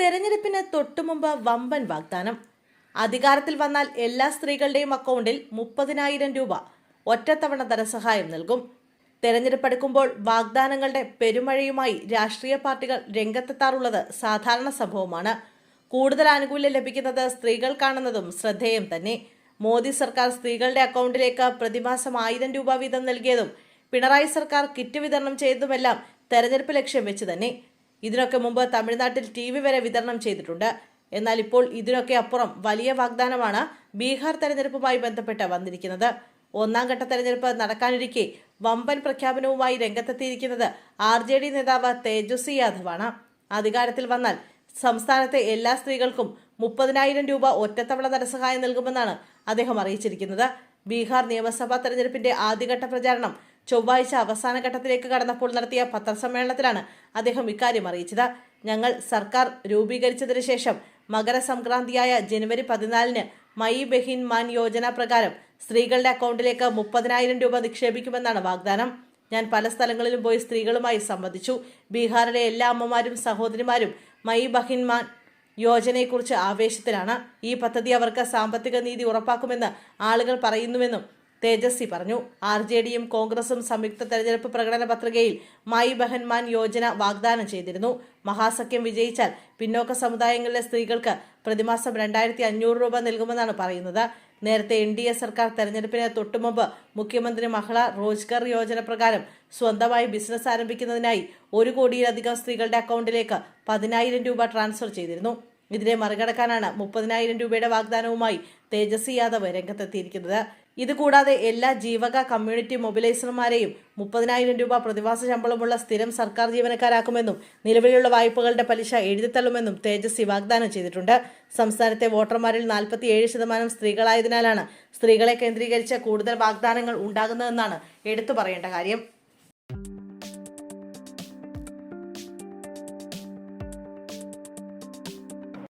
തെരഞ്ഞെടുപ്പിന് തൊട്ടുമുമ്പ് വമ്പൻ വാഗ്ദാനം. അധികാരത്തിൽ വന്നാൽ എല്ലാ സ്ത്രീകളുടെയും അക്കൗണ്ടിൽ മുപ്പതിനായിരം രൂപ ഒറ്റത്തവണ ധനസഹായം നൽകും. തെരഞ്ഞെടുപ്പെടുക്കുമ്പോൾ വാഗ്ദാനങ്ങളുടെ പെരുമഴയുമായി രാഷ്ട്രീയ പാർട്ടികൾ രംഗത്തെത്താറുള്ളത് സാധാരണ സംഭവമാണ്. കൂടുതൽ ആനുകൂല്യം ലഭിക്കുന്നത് സ്ത്രീകൾക്കാണെന്നതും ശ്രദ്ധേയം തന്നെ. മോദി സർക്കാർ സ്ത്രീകളുടെ അക്കൗണ്ടിലേക്ക് പ്രതിമാസം ആയിരം രൂപ വീതം നൽകിയതും പിണറായി സർക്കാർ കിറ്റ് വിതരണം ചെയ്തതുമെല്ലാം തെരഞ്ഞെടുപ്പ് ലക്ഷ്യം വെച്ച് തന്നെ. ഇതിനൊക്കെ മുമ്പ് തമിഴ്നാട്ടിൽ ടി വരെ വിതരണം ചെയ്തിട്ടുണ്ട്. എന്നാൽ ഇപ്പോൾ ഇതിനൊക്കെ അപ്പുറം വലിയ വാഗ്ദാനമാണ് ബീഹാർ തെരഞ്ഞെടുപ്പുമായി ബന്ധപ്പെട്ട് വന്നിരിക്കുന്നത്. ഒന്നാം ഘട്ട തെരഞ്ഞെടുപ്പ് നടക്കാനിരിക്കെ വമ്പൻ പ്രഖ്യാപനവുമായി രംഗത്തെത്തിയിരിക്കുന്നത് ആർ ജെ ഡി നേതാവ് തേജസ്വി യാദവാണ്. അധികാരത്തിൽ വന്നാൽ സംസ്ഥാനത്തെ എല്ലാ സ്ത്രീകൾക്കും മുപ്പതിനായിരം രൂപ ഒറ്റത്തവണ ധനസഹായം നൽകുമെന്നാണ് അദ്ദേഹം അറിയിച്ചിരിക്കുന്നത്. ബീഹാർ നിയമസഭാ തെരഞ്ഞെടുപ്പിന്റെ ആദ്യഘട്ട പ്രചാരണം ചൊവ്വാഴ്ച അവസാന ഘട്ടത്തിലേക്ക് കടന്നപ്പോൾ നടത്തിയ പത്രസമ്മേളനത്തിലാണ് അദ്ദേഹം ഇക്കാര്യം അറിയിച്ചത്. ഞങ്ങൾ സർക്കാർ രൂപീകരിച്ചതിനു ശേഷം മകരസംക്രാന്തിയായ ജനുവരി പതിനാലിന് മൈ ബഹിൻ മാൻ യോജന പ്രകാരം സ്ത്രീകളുടെ അക്കൗണ്ടിലേക്ക് മുപ്പതിനായിരം രൂപ നിക്ഷേപിക്കുമെന്നാണ് വാഗ്ദാനം. ഞാൻ പല സ്ഥലങ്ങളിലും പോയി സ്ത്രീകളുമായി സംബന്ധിച്ചു ബീഹാറിലെ എല്ലാ അമ്മമാരും സഹോദരിമാരും മൈ ബഹിൻമാൻ യോജനയെക്കുറിച്ച് ആവേശത്തിലാണ്. ഈ പദ്ധതി അവർക്ക് സാമ്പത്തിക നീതി ഉറപ്പാക്കുമെന്ന് ആളുകൾ പറയുന്നുവെന്നും തേജസ്വി പറഞ്ഞു. ആർ ജെ ഡിയും കോൺഗ്രസും സംയുക്ത തെരഞ്ഞെടുപ്പ് പ്രകടന പത്രികയിൽ മായി ബഹൻമാൻ യോജന വാഗ്ദാനം ചെയ്തിരുന്നു. മഹാസഖ്യം വിജയിച്ചാൽ പിന്നോക്ക സമുദായങ്ങളിലെ സ്ത്രീകൾക്ക് പ്രതിമാസം രണ്ടായിരത്തി അഞ്ഞൂറ് രൂപ നൽകുമെന്നാണ് പറയുന്നത്. നേരത്തെ എൻ ഡി എ സർക്കാർ തെരഞ്ഞെടുപ്പിന് തൊട്ടുമുമ്പ് മുഖ്യമന്ത്രി മഹിള റോജ്ഗർ യോജന പ്രകാരം സ്വന്തമായി ബിസിനസ് ആരംഭിക്കുന്നതിനായി ഒരു കോടിയിലധികം സ്ത്രീകളുടെ അക്കൗണ്ടിലേക്ക് പതിനായിരം രൂപ ട്രാൻസ്ഫർ ചെയ്തിരുന്നു. ഇതിനെ മറികടക്കാനാണ് മുപ്പതിനായിരം രൂപയുടെ വാഗ്ദാനവുമായി തേജസ്വി യാദവ് രംഗത്തെത്തിയിരിക്കുന്നത്. ഇതുകൂടാതെ എല്ലാ ജീവക കമ്മ്യൂണിറ്റി മൊബിലൈസർമാരെയും മുപ്പതിനായിരം രൂപ പ്രതിമാസ ശമ്പളമുള്ള സ്ഥിരം സർക്കാർ ജീവനക്കാരാക്കുമെന്നും നിലവിലുള്ള വായ്പകളുടെ പലിശ എഴുതിത്തള്ളുമെന്നും തേജസ്വി വാഗ്ദാനം ചെയ്തിട്ടുണ്ട്. സംസ്ഥാനത്തെ വോട്ടർമാരിൽ നാൽപ്പത്തിയേഴ് ശതമാനം സ്ത്രീകളായതിനാലാണ് സ്ത്രീകളെ കേന്ദ്രീകരിച്ച് കൂടുതൽ വാഗ്ദാനങ്ങൾ ഉണ്ടാകുന്നതെന്നാണ് എടുത്തു പറയേണ്ട കാര്യം.